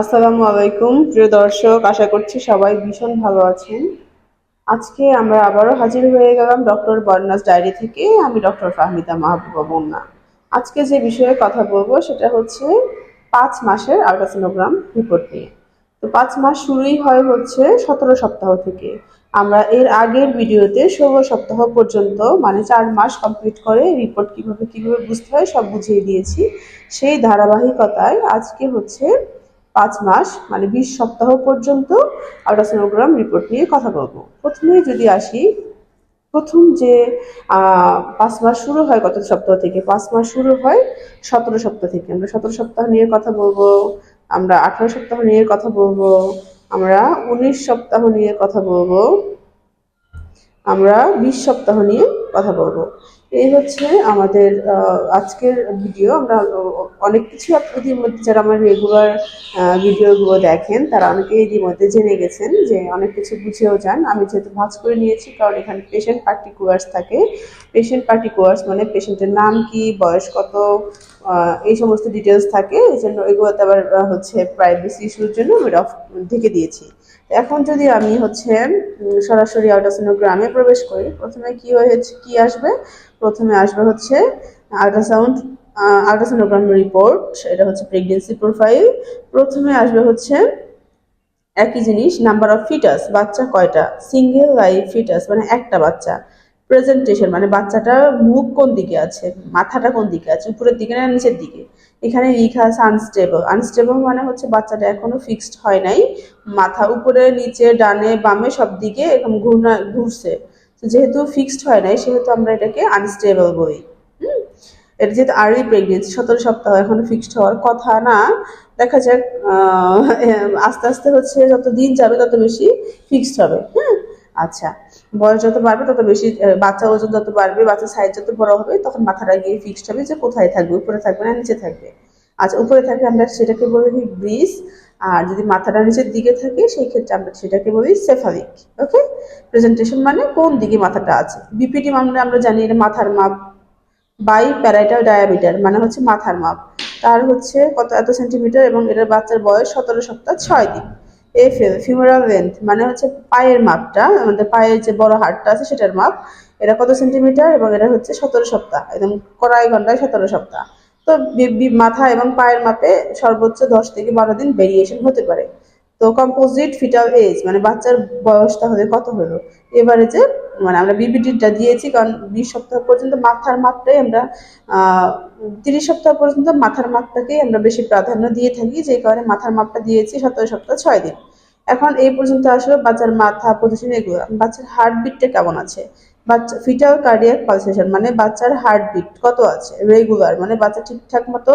আসসালামু আলাইকুম, প্রিয় দর্শক, আশা করছি সবাই ভীষণ ভালো আছেন। আজকে আমরা আবারও হাজির হয়ে গেলাম ডক্টর বর্ণাস ডায়েরি থেকে। আমি ডক্টর ফাহমিদা মাহবুবা বন্যা। আজকে যে বিষয়ে কথা বলব সেটা হচ্ছে পাঁচ মাসের আলট্রাসোনোগ্রাম রিপোর্ট নিয়ে। তো পাঁচ মাস শুরুই হয় হচ্ছে সতেরো সপ্তাহ থেকে। আমরা এর আগের ভিডিওতে ষোলো সপ্তাহ পর্যন্ত মানে চার মাস কমপ্লিট করে রিপোর্ট কীভাবে কীভাবে বুঝতে হয় সব বুঝিয়ে দিয়েছি। সেই ধারাবাহিকতায় আজকে হচ্ছে পাঁচ মাস মানে বিশ সপ্তাহ পর্যন্ত আলট্রাসোনোগ্রাম রিপোর্ট নিয়ে কথা বলব। প্রথমে যদি আসি, প্রথম যে পাঁচ মাস শুরু হয় কত সপ্তাহ থেকে, পাঁচ মাস শুরু হয় সতেরো সপ্তাহ থেকে। আমরা সতেরো সপ্তাহ নিয়ে কথা বলব, আমরা আঠারো সপ্তাহ নিয়ে কথা বলব, আমরা উনিশ সপ্তাহ নিয়ে কথা বলব, আমরা বিশ সপ্তাহ নিয়ে কথা বলব। এই হচ্ছে আমাদের আজকের ভিডিও আমরা অনেক কিছু ইতিমধ্যে যারা আমার রেগুলার ভিডিওগুলো দেখেন, তারা অনেকে ইতিমধ্যে জেনে গেছেন যে অনেক কিছু বুঝেও যান। আমি যেহেতু ভাঁজ করে নিয়েছি, কারণ এখানে পেশেন্ট পার্টিকুলার্স থাকে। পেশেন্ট পার্টিকুলার্স মানে পেশেন্টের নাম কি, বয়স কত এই সমস্ত ডিটেলস থাকে। এই জন্য এগুলোতে আবার হচ্ছে প্রাইভেসি ইস্যুর জন্য আমি অফ ঢেকে দিয়েছি। এখন যদি আমি হচ্ছে সরাসরি আল্ট্রাসোনোগ্রামে প্রবেশ করি, প্রথমে কি হয়েছে, কি আসবে? প্রথমে আসবে হচ্ছে, আল্ট্রাসাউন্ড আল্ট্রাসোনোগ্রাম রিপোর্ট, এটা হচ্ছে প্রেগনেন্সি প্রোফাইল। প্রথমে আসবে হচ্ছে, একই জিনিস, নাম্বার অফ ফিটাস, বাচ্চা কয়টা? সিঙ্গেল লাইফ ফিটাস মানে একটা বাচ্চা। প্রেজেন্টেশন মানে বাচ্চাটার মুখ কোন দিকে আছে, মাথাটা কোন দিকে আছে, উপরের দিকে না নিচের দিকে? এখানে লেখা আছে আনস্টেবল আনস্টেবল মানে হচ্ছে বাচ্চাটা এখনও ফিক্সড হয় নাই, মাথা উপরে, নিচে, ডানে, বামে সব দিকে এরকম ঘূর্ণা, ঘুরছে। যেহেতু ফিক্সড হয় নাই, সেহেতু আমরা এটাকে আনস্টেবল বলি। এটা যেহেতু আর্লি প্রেগনেন্সি সতেরো সপ্তাহ এখনও ফিক্সড হওয়ার কথা না, দেখা যাক আস্তে আস্তে হচ্ছে যত দিন যাবে তত বেশি ফিক্সড হবে। হ্যাঁ আচ্ছা। বয়স যত বাড়বে, তত বেশি বাচ্চা ওজন যত বাড়বে বাচ্চার সাইজ যত বড় হবে, তখন মাথাটা গিয়ে ফিক্সড হবে যে কোথায় থাকবে, উপরে থাকবে না, নিচে থাকবে। আচ্ছা উপরে থাকলে আমরা সেটাকে বলি ব্রিজ আর যদি মাথাটা নিচের দিকে থাকে, সেই ক্ষেত্রে আমরা সেটাকে বলি সেফালিক ওকে প্রেজেন্টেশন মানে কোন দিকে মাথাটা আছে? বিপিটি মানে আমরা জানি এটা মাথার মাপ বাই প্যারাইটাল ডায়ামিটার মানে হচ্ছে মাথার মাপ। তার হচ্ছে কত, এত সেন্টিমিটার এবং এটার বাচ্চার বয়স সতেরো সপ্তাহ ছয় দিন। এফএল ফিমোরাল লেন্থ মানে হচ্ছে পায়ের মাপটা, আমাদের পায়ের যে বড় হাড়টা আছে সেটার মাপ, এটা কত সেন্টিমিটার এবং এটা হচ্ছে সতেরো সপ্তাহ, একদম কড়াই ঘন্টায় সতেরো সপ্তাহ। তো মাথা এবং পায়ের মাপে সর্বোচ্চ দশ থেকে বারো দিন ভেরিয়েশন হতে পারে। তো কম্পোজিট ফিটাল এজ মানে বাচ্চার বয়স তাহলে কত হলো? এভারেজে মানে আমরা বিবিটিটা দিয়েছি, কারণ বিশ সপ্তাহ পর্যন্ত মাথার মাপটাই আমরা তিরিশ সপ্তাহ পর্যন্ত মাথার মাপটাকেই আমরা বেশি প্রাধান্য দিয়ে থাকি, যে কারণে মাথার মাপটা দিয়েছি সতেরো সপ্তাহ ছয় দিন। এখন এই পর্যন্ত আসলে বাচ্চার মাথা পজিশন এগুলো। বাচ্চার হার্টবিটটা কেমন আছে? বাচ্চা ফিটাল কার্ডিয়াক পালসেশন মানে বাচ্চার হার্টবিট কত আছে? রেগুলার মানে বাচ্চা ঠিকঠাক মতো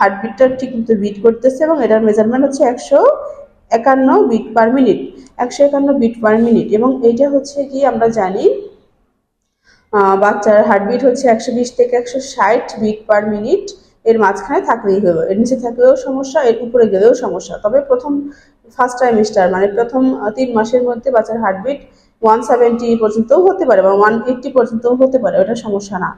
হার্টবিটটা ঠিক মতো বিট করতেছে এবং এটার মেজারমেন্ট হচ্ছে একশো একান্ন বিট পার মিনিট একশো একান্ন বিট পার মিনিট এবং এইটা হচ্ছে কি আমরা জানি বাচ্চার হার্টবিট হচ্ছে একশো বিশ থেকে একশো ষাট বিট পার মিনিট এর মাঝখানে থাকলেই হলো, এর নিচে থাকলেও সমস্যা, এর উপরে গেলেও সমস্যা। তবে প্রথম ফার্স্ট ট্রাইমেস্টার মানে প্রথম তিন মাসের মধ্যে বাচ্চার হার্টবিট ওয়ান সেভেন্টি পর্যন্তও হতে পারে বা ওয়ান এইট্টি পর্যন্তও হতে পারে, ওটা সমস্যা না।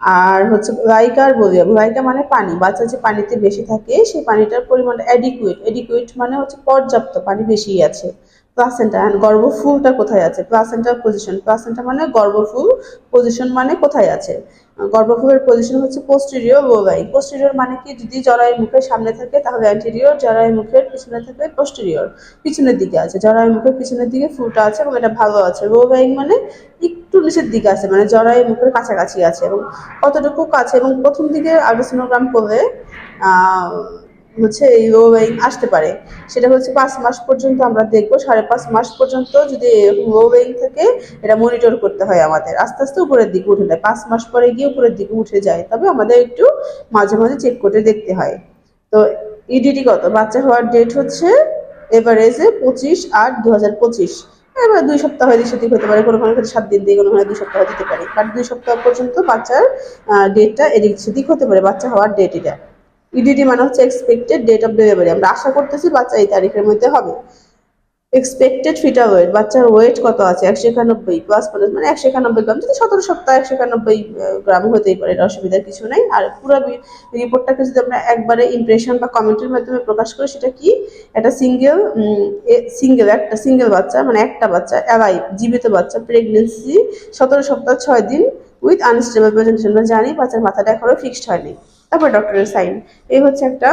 আর হচ্ছে লাইকার বলি লাইকা মানে পানি। বাচ্চা যে পানিতে বেশি থাকে, সেই পানিটার পরিমাণটা অ্যাডিকুয়েট অ্যাডিকুয়েট মানে হচ্ছে পর্যাপ্ত পানি বেশি আছে। প্লাসেন্টা গর্ভফুলটা কোথায় আছে? প্লাসেন্টার পজিশন প্লাসেন্টা মানে গর্ভফুল পজিশন মানে কোথায় আছে? গর্ভফুলের পজিশন হচ্ছে পোস্টেরিয়র লোলাই পোস্টেরিয়র মানে কি? যদি জরায়ু মুখের সামনে থাকে, তাহলে অ্যান্টেরিয়র জরায়ু মুখের পিছনে থাকলে পোস্টেরিয়র পিছনের দিকে আছে। জরায়ু মুখের পিছনের দিকে ফুলটা আছে এবং এটা ভালো আছে। লোবাইং মানে একটু নিচের দিকে আছে মানে জরায়ু মুখের কাছাকাছি আছে এবং কতটুকু কাছে এবং প্রথম দিকে আলট্রাসোনোগ্রাম করলে হচ্ছে এই লো ওয়েইং আসতে পারে। সেটা হচ্ছে পাঁচ মাস পর্যন্ত আমরা দেখব, সাড়ে পাঁচ মাস পর্যন্ত যদি এরকম লো ওয়েইং থাকে, এটা মনিটর করতে হয় আমাদের। আস্তে আস্তে উপরের দিকে উঠে যায়, পাঁচ মাস পরে গিয়ে উপরের দিকে উঠে যায়, তবে আমাদের একটু মাঝে মাঝে চেক করে দেখতে হয়। তো ইডিটি কত? বাচ্চা হওয়ার ডেট হচ্ছে এভারেজে পঁচিশ আট দু হাজার পঁচিশ। এবার দুই সপ্তাহ হয়ে সেদিক হতে পারে, কোনো কোনো ক্ষেত্রে সাত দিন দিয়ে, কোনো কোনো দুই সপ্তাহ দিতে পারে। বাট দুই সপ্তাহ পর্যন্ত বাচ্চার ডেটটা এদিক সেদিক হতে পারে, বাচ্চা হওয়ার ডেট এটা ইডিটি মানে হচ্ছে এক্সপেক্টেড ডেট অফ ডেলিভারি আমরা আশা করতেছি বাচ্চা এই তারিখের মধ্যে হবে। এক্সপেক্টেড ফিটাল ওয়েট বাচ্চার ওয়েট কত আছে? একশো একানব্বই প্লাস প্লাস মানে একশো একানব্বই গ্রাম, যদি সতেরো সপ্তাহ একশো একানব্বই গ্রাম হতেই পারে, এটা অসুবিধার কিছু নেই। আর পুরো রিপোর্টটাকে যদি আমরা একবারে ইমপ্রেশন বা কমেন্টের মাধ্যমে প্রকাশ করি, সেটা কি? একটা সিঙ্গেল সিঙ্গেল একটা সিঙ্গেল বাচ্চা মানে একটা বাচ্চা অ্যালাইভ জীবিত বাচ্চা প্রেগনেন্সি সতেরো সপ্তাহ ছয় দিন উইথ আনস্টেবল প্রেজেন্টেশন আমরা জানি বাচ্চার মাথাটা এখনও ফিক্সড হয়নি। তারপর ডক্টরের সাইন এই হচ্ছে একটা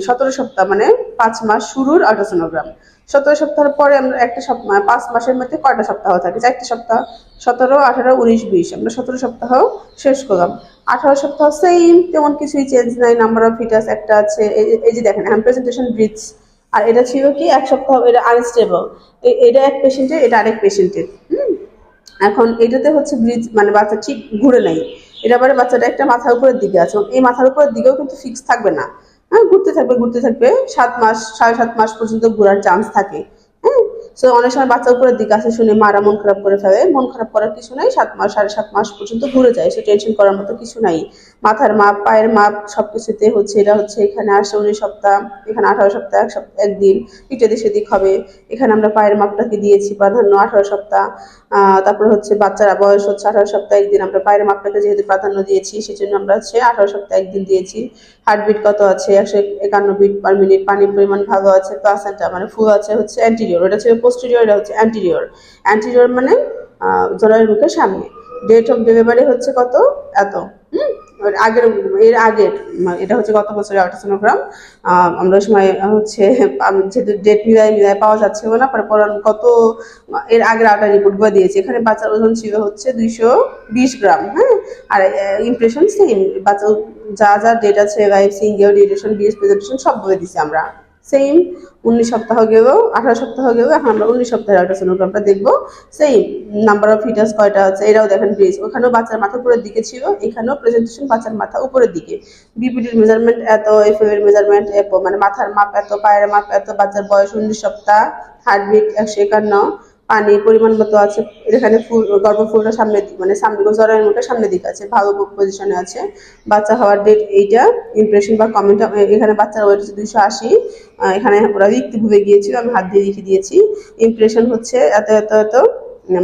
সতেরো সপ্তাহ মানে পাঁচ মাস শুরুর আল্ট্রাসোনোগ্রাম সতেরো সপ্তাহের পরে আমরা একটা সপ্তাহ পাঁচ মাসের মধ্যে কয়টা সপ্তাহ থাকে? চারটে সপ্তাহ, সতেরো, আঠারো, উনিশ, বিশ। আমরা সতেরো সপ্তাহ শেষ করলাম। আঠারো সপ্তাহ সেম তেমন কিছুই চেঞ্জ নাই। নাম্বার অফ ফিটাস একটা আছে। এই যে- দেখেন, এখন প্রেজেন্টেশন ব্রিজ আর এটা ছিল কি, এক সপ্তাহ এটা আনস্টেবল এটা এক পেশেন্টের এটা আরেক পেশেন্টের হুম? এখন এটাতে হচ্ছে ব্রিজ মানে বাচ্চা ঠিক ঘুরে নেই। এটা পরে বাচ্চাটা একটা মাথার উপরের দিকে আছে। এই মাথার উপরের দিকেও কিন্তু ফিক্স থাকবে না। হ্যাঁ ঘুরতে থাকবে ঘুরতে থাকবে। সাত মাস, সাড়ে সাত মাস পর্যন্ত ঘোরার চান্স থাকে। হ্যাঁ অনেক সময় বাচ্চা উপরের দিকে আছে শুনে মারা মন খারাপ করে ফেলে। মন খারাপ করার কিছু নাই, সাত মাস, সাড়ে সাত মাস পর্যন্ত ঘুরে যায়। সে টেনশন করার মতো কিছু নাই। মাথার মাপ, পায়ের মাপ সব কিছুতে হচ্ছে এটা হচ্ছে এখানে আসে উনিশ সপ্তাহ, এখানে আঠারো সপ্তাহ, এক সপ্তাহ, একদিন পিঠে সেদিক হবে। এখানে আমরা পায়ের মাপটাকে দিয়েছি প্রাধান্য আঠারো সপ্তাহ তারপরে হচ্ছে বাচ্চারা বয়স হচ্ছে আঠারো সপ্তাহ, একদিন আমরা পায়ের মাপটাকে যেহেতু প্রাধান্য দিয়েছি, সেজন্য আমরা হচ্ছে আঠারো সপ্তাহ একদিন দিয়েছি। হার্টবিট কত আছে? একশো একান্ন বিট পার মিনিট, পানির পরিমাণ ভালো আছে, প্লাসেন্টা মানে ফুল আছে হচ্ছে অ্যান্টিরিয়র এটা হচ্ছে পোস্টেরিয়র এটা হচ্ছে অ্যান্টিরিয়র অ্যান্টিরিয়র মানে জরায়ুর মুখের সামনে। ডেট অফ ডেলিভারি হচ্ছে কত? এত। আগের, এর আগের এটা হচ্ছে গত বছরের আল্ট্রাসোনোগ্রাম। আমরা ওই সময় হচ্ছে যেহেতু ডেট মিলায় মিলায় পাওয়া যাচ্ছে না পরে পর কত এর আগের আটা রিপোর্টগুলো দিয়েছে। এখানে বাচ্চার ওজন ছিল হচ্ছে দুইশো বিশ গ্রাম হ্যাঁ? আর ইমপ্রেশন সেম বাচ্চা যা যা ডেট আছে সিঙ্গেল ডিউরেশন বিএস প্রেজেন্টেশন সব বলে দিছি আমরা। সেম উনিশ সপ্তাহ গেলেও আঠারো সপ্তাহ গেলেও এখন আমরা উনিশ সপ্তাহের আল্ট্রাসোনোগ্রামটা দেখব। সেম নাম্বার অফ ফিটাস কয়টা আছে, এরাও দেখেন ব্রিজ ওখানেও বাচ্চার মাথা উপরের দিকে ছিল, এখানেও প্রেজেন্টেশন বাচ্চার মাথা উপরের দিকে। বিপিডির মেজারমেন্ট এত এফ এর মেজারমেন্ট মানে মাথার মাপ এত, পায়ের মাপ এত, বাচ্চার বয়স উনিশ সপ্তাহ হার্টবিট একশো একান্ন পানি পরিমাণ মতো আছে। এখানে ফুল গর্ভফুলটা সামনে মানে সামনে জরায়ুর মুখের সামনে দিকে আছে। ভালো পজিশনে আছে। বাচ্চা হওয়ার ডেট এইটা। ইমপ্রেশন বা কমেন্ট এখানে বাচ্চার ওয়েট হচ্ছে দুইশো আশি। এখানে ওরা লিখতে ভুলে গিয়েছিল, আমি হাত দিয়ে লিখে দিয়েছি। ইমপ্রেশন হচ্ছে এত এত এত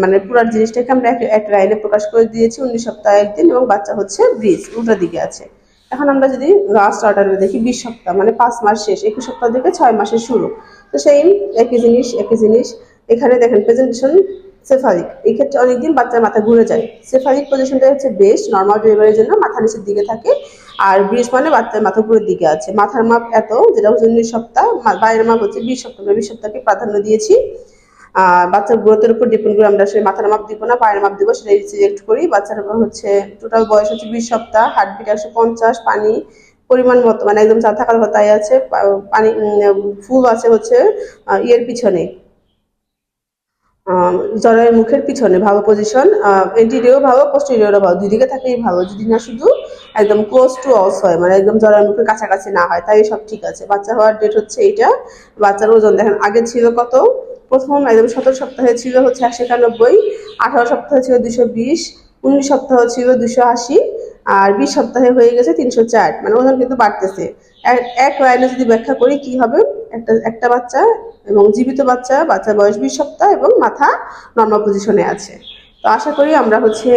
মানে পুরো জিনিসটাকে আমরা এক লাইনে প্রকাশ করে দিয়েছি উনিশ সপ্তাহ একদিন এবং বাচ্চা হচ্ছে ব্রিজ, উল্টো দিকে আছে। এখন আমরা যদি লাস্ট অর্ডারে দেখি, বিশ সপ্তাহ মানে পাঁচ মাস শেষ, একুশ সপ্তাহ থেকে ছয় মাসের শুরু। তো সেই একই জিনিস একই জিনিস। এখানে দেখেন প্রেজেন্টেশন সেফালিক এই ক্ষেত্রে অনেকদিন বাচ্চার মাথা ঘুরে যায়। সেফালিক পজিশনটা হচ্ছে বেস্ট নর্মাল ডেলিভারির জন্য, মাথা নিচের দিকে থাকে। আর ব্রিজ মানে বাচ্চার মাথা উপরের দিকে আছে। মাথার মাপ এত, যেটা হচ্ছে উনিশ সপ্তাহ বাইরের মাপ হচ্ছে বিশ সপ্তাহ। বিশ সপ্তাহকে প্রাধান্য দিয়েছি। বাচ্চার গ্রোথের উপর ডিপেন্ড করে আমরা সেই মাথার মাপ দিব না, পায়ের মাপ দিব, সেটাই সিলেক্ট করি। বাচ্চার হচ্ছে টোটাল বয়স হচ্ছে বিশ সপ্তাহ হার্টবিট একশো পঞ্চাশ, পানি পরিমাণ মতো মানে একদম চা থাকার কথাই আছে। পানি ফুল আছে হচ্ছে ইয়ের পিছনে। জরায়ের মুখের পিছনে ভালো পজিশন এন্টিরিও ভালো পোস্টেরিয়রও ভালো, দুই দিকে থাকলেই ভালো, যদি না শুধু একদম ক্লোজ টু অলস হয় মানে একদম জরায়ের মুখের কাছাকাছি না হয়, তাই সব ঠিক আছে। বাচ্চা হওয়ার ডেট হচ্ছে এইটা, বাচ্চার ওজন দেখেন, আগে ছিল কত? প্রথম একদম সতেরো সপ্তাহে ছিল হচ্ছে একশো একানব্বই, আঠারো সপ্তাহে ছিল দুশো বিশ, উনিশ সপ্তাহ ছিল দুশো আশি, আর বিশ সপ্তাহে হয়ে গেছে তিনশো চার। মানে ওজন কিন্তু বাড়তেছে। এক লাইনে যদি ব্যাখ্যা করি, কি হবে? একটা একটা বাচ্চা এবং জীবিত বাচ্চা বাচ্চার বয়স বিশ সপ্তাহ এবং মাথা নর্মাল পজিশনে আছে। তো আশা করি আমরা হচ্ছে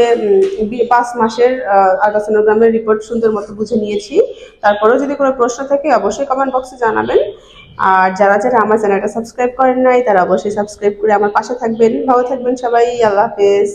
পাঁচ মাসের আলট্রাসোনোগ্রামের রিপোর্ট সুন্দর মতো বুঝে নিয়েছি। তারপরেও যদি কোনো প্রশ্ন থাকে, অবশ্যই কমেন্ট বক্সে জানাবেন। আর যারা যারা আমার চ্যানেলটা সাবস্ক্রাইব করেন নাই, তারা অবশ্যই সাবস্ক্রাইব করে আমার পাশে থাকবেন। ভালো থাকবেন সবাই, আল্লাহ হাফেজ।